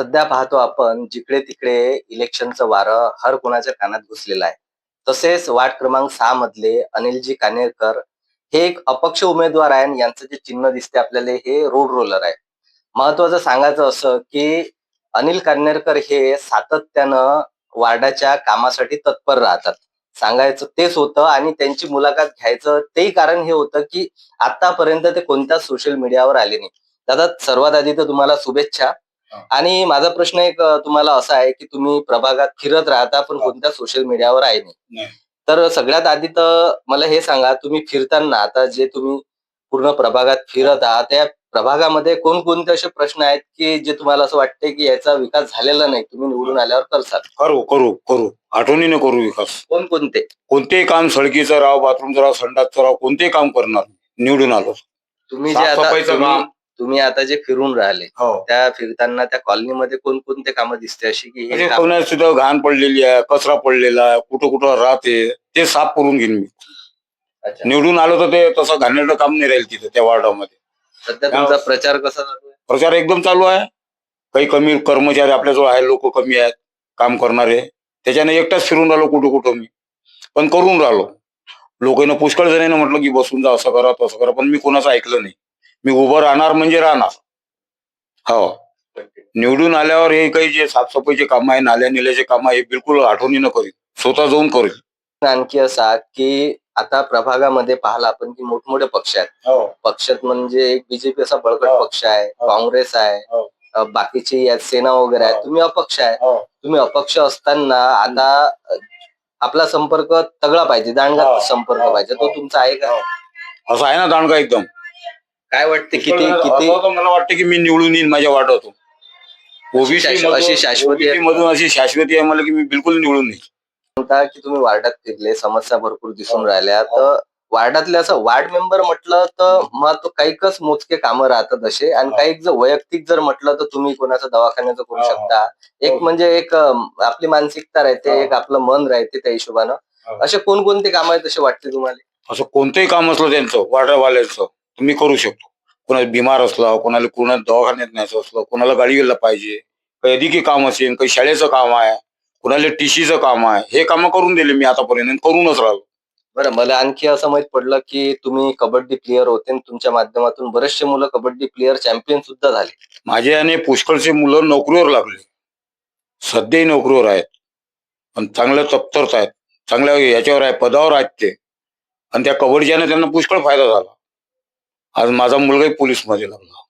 सध्या पाहतो आपण जिकडे तिकडे इलेक्शनचं वारं हर कोणाच्या कानात घुसलेलं आहे. तसेच वार्ड क्रमांक सहा मधले अनिलजी कानेरकर हे एक अपक्ष उमेदवार आहे आणि यांचं जे चिन्ह दिसते आपल्याला हे रोड रोलर आहे. महत्वाचं सांगायचं असं की अनिल कानेरकर हे सातत्यानं वार्डाच्या कामासाठी तत्पर राहतात. सांगायचं तेच होतं आणि त्यांची मुलाखत घ्यायचं तेही कारण हे होतं की आतापर्यंत ते कोणत्याच सोशल मीडियावर आले नाही. दादा सर्वात आधी तर तुम्हाला शुभेच्छा. आणि माझा प्रश्न एक तुम्हाला असा आहे की तुम्ही प्रभागात फिरत राहता पण. कोणत्या सोशल मीडियावर आहे नाही. तर सगळ्यात आधी तर मला हे सांगा तुम्ही फिरताना आता जे तुम्ही पूर्ण प्रभागात फिरत आहात त्या प्रभागामध्ये कोणकोणते असे प्रश्न आहेत की जे तुम्हाला असं वाटते की याचा विकास झालेला नाही तुम्ही निवडून आल्यावर करसाल? करू करू करू. आठवणीने करू विकास. कोणकोणते? कोणतेही काम सडकीचं राव बाथरूमचं राव संडासचं राव कोणतेही काम करणार निवडून आलो. तुम्ही जे आता तुम्ही- आता जे फिरून राहिले हो. त्या फिरताना त्या कॉलनीमध्ये कोणकोणते कामं दिसते? अशी की हे काम- कोणाला सुद्धा घाण पडलेली आहे कचरा पडलेला आहे कुठं कुठं राहते ते साफ करून घेईन मी. अच्छा. निवडून आलो तर ते तसं घाणेरडं काम नाही राहील तिथं त्या वार्डामध्ये. सध्या तुमचा प्रचार कसा चालू आहे? प्रचार एकदम चालू आहे. काही कमी कर्मचारी आपल्याजवळ आहे लोक कमी आहेत काम करणारे. त्याच्याने एकटाच फिरून राहिलो कुठं कुठं मी. पण करून राहिलो. लोकांना पुष्कळ जणांना म्हटलं की बसून जा असं करा तसं करा पण मी कोणाचं ऐकलं नाही. मी उभं राहणार म्हणजे राहणार हो निवडून आल्यावर हे काही जे साफसफाईचे काम आहे नाल्या निल्याचे काम आहे हे बिलकुल आठवणीनं करीन स्वतः जाऊन करीन आणखी असा की आता प्रभागामध्ये पाहिला आपण की मोठमोठे पक्ष आहेत हो पक्षात म्हणजे एक बीजेपी असा बळकट हो. पक्ष आहे हो. काँग्रेस आहे बाकीची यात सेना वगैरे आहे. तुम्ही अपक्ष आहे तुम्ही अपक्ष असताना आता आपला संपर्क तगडा पाहिजे दांडगा. संपर्क. पाहिजे तो. तुमचा आहे का. असं आहे ना दांडगा एकदम काय वाटते किती किती मला वाटतं की मी निवडून येईन माझ्या वाटतो ओबीसी अशी शाश्वती आहे. मधून अशी शाश्वती आहे मला की मी बिलकुल निवडून येईन म्हणता की तुम्ही वार्डात फिरले समस्या भरपूर दिसून. राहिल्या तर वार्डातले असं वार्ड मेंबर म्हटलं तर मग तो काहीकच मोजके कामं राहतात असे आणि. काही जर वैयक्तिक जर म्हटलं तर तुम्ही कोणाचं दवाखान्याचं करू. शकता एक हो. म्हणजे एक आपली मानसिकता राहते. एक आपलं मन राहते त्या हिशोबानं. असे कोणकोणते काम आहेत असे वाटते तुम्हाला असं कोणतंही काम असलं त्यांचं वाड्यावाल्यांचं तुम्ही करू शकतो. कोणाला बिमार असला कोणाला कोणाला दवाखान्यात न्यायचं असलं कोणाला गाडी गेला पाहिजे काही अधिकी काम असेल काही शाळेचं काम आहे कोणाला टीसीचं काम आहे हे कामं करून दिले मी आतापर्यंत करूनच राहिलो. बरं मला आणखी असं माहीत पडलं की तुम्ही कबड्डी प्लेअर होते आणि तुमच्या माध्यमातून बरेचसे मुलं कबड्डी प्लेअर चॅम्पियन सुद्धा झाले. माझे आणि पुष्कळचे मुलं नोकरीवर लागले. सध्याही नोकरीवर आहेत. पण चांगल्या तप्तरत आहेत. चांगल्या याच्यावर आहे पदावर आहेत ते. आणि त्या कबड्डीच्याने त्यांना पुष्कळ फायदा झाला. आज माझा मुलगाही पोलीसमध्ये लागला.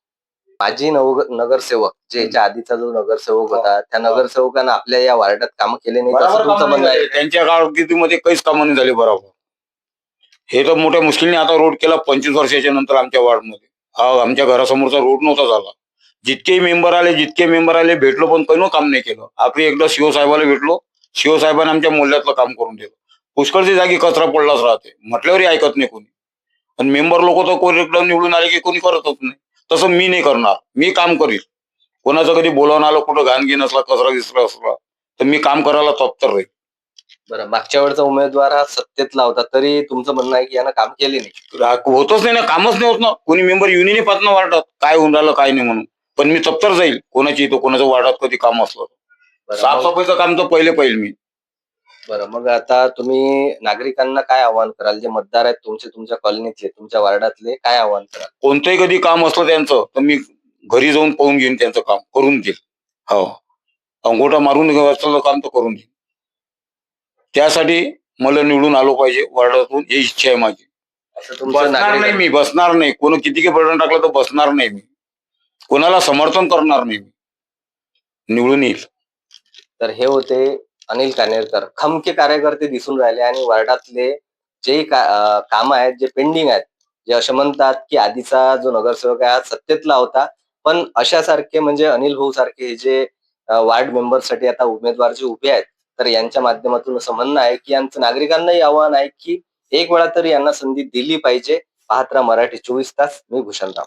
माजी नव नगरसेवक जे याच्या आधीचा जो नगरसेवक होता त्या नगरसेवकांना आपल्या या वार्डात काम केले नाही असं तुमचं म्हणणं आहे. त्यांच्या कारकिर्दीमध्ये काहीच कामं नाही झाली बरोबर. हे तर मोठ्या मुश्किलने आता रोड केला पंचवीस वर्षाच्या नंतर आमच्या वार्डमध्ये. हा आमच्या घरासमोरचा रोड नव्हता झाला. जितके मेंबर आले जितके मेंबर आले भेटलो पण काही काम नाही केलं. आखरी एकदा शिव साहेबाला भेटलो. शिव साहेबांनी आमच्या मोहल्ल्यातलं काम करून दिलं. पुष्कळची जागी कचरा पडलाच राहते. म्हटल्यावरही ऐकत नाही कोणी. आणि मेंबर लोक तर कोणी निवडून आले की कोणी करतच नाही. तसं मी नाही करणार. मी काम करील. कोणाचं कधी बोलावून आलं कुठं घाण घेऊन असला कचरा विसरा असला तर मी काम करायला तत्पर राहील. बरं मागच्या वेळचा उमेदवार हा सत्तेतला होता तरी तुमचं म्हणणं आहे की यानं काम केले नाही. रा- होतच नाही ना कामच नाही होत ना. कोणी मेंबर युनियन पाहत ना वाटत काय होऊन राहिलं काय नाही म्हणून. पण मी तप्तर जाईल. कोणाची इथं कोणाचं वाटत कधी काम असलं बरं, मग- साफसफाईचं काम तर पहिले पाहिजे मी. बरं मग आता तुम्ही नागरिकांना काय आवाहन कराल? जे मतदार आहेत तुमचे तुमच्या कॉलनीतले तुमच्या वार्डातले काय आवाहन कराल? कोणतंही कधी काम असलं त्यांचं तर मी घरी जाऊन पाहून घेईन त्यांचं काम करून देईल. हो. अंगोठा मारून असलेलं काम तर करून देईन. त्यासाठी मला निवडून आलो पाहिजे वार्डातून ही इच्छा आहे माझी. असं तुमचं बसणार नाही नागरिक मी बसणार नाही. कोण किती बटन टाकलं तर बसणार नाही मी. कोणाला समर्थन करणार नाही मी. निवडून येईल. तर हे होते अनिल कानेरकर. खमके कार्यकर्ते दिसून राहिले आणि वार्डातले जे काम आहेत जे पेंडिंग आहेत जे असे म्हणतात की आधीचा जो नगरसेवक आहे हा सत्तेतला होता. पण अशासारखे म्हणजे अनिल भाऊ सारखे हे जे वार्ड मेंबरसाठी आता उमेदवार जे उभे आहेत तर यांच्या माध्यमातून असं म्हणणं आहे की यांचं नागरिकांनाही आव्हान आहे की एक वेळा तरी यांना संधी दिली पाहिजे. पाहत राहा मराठी चोवीस तास. मी भूषणराव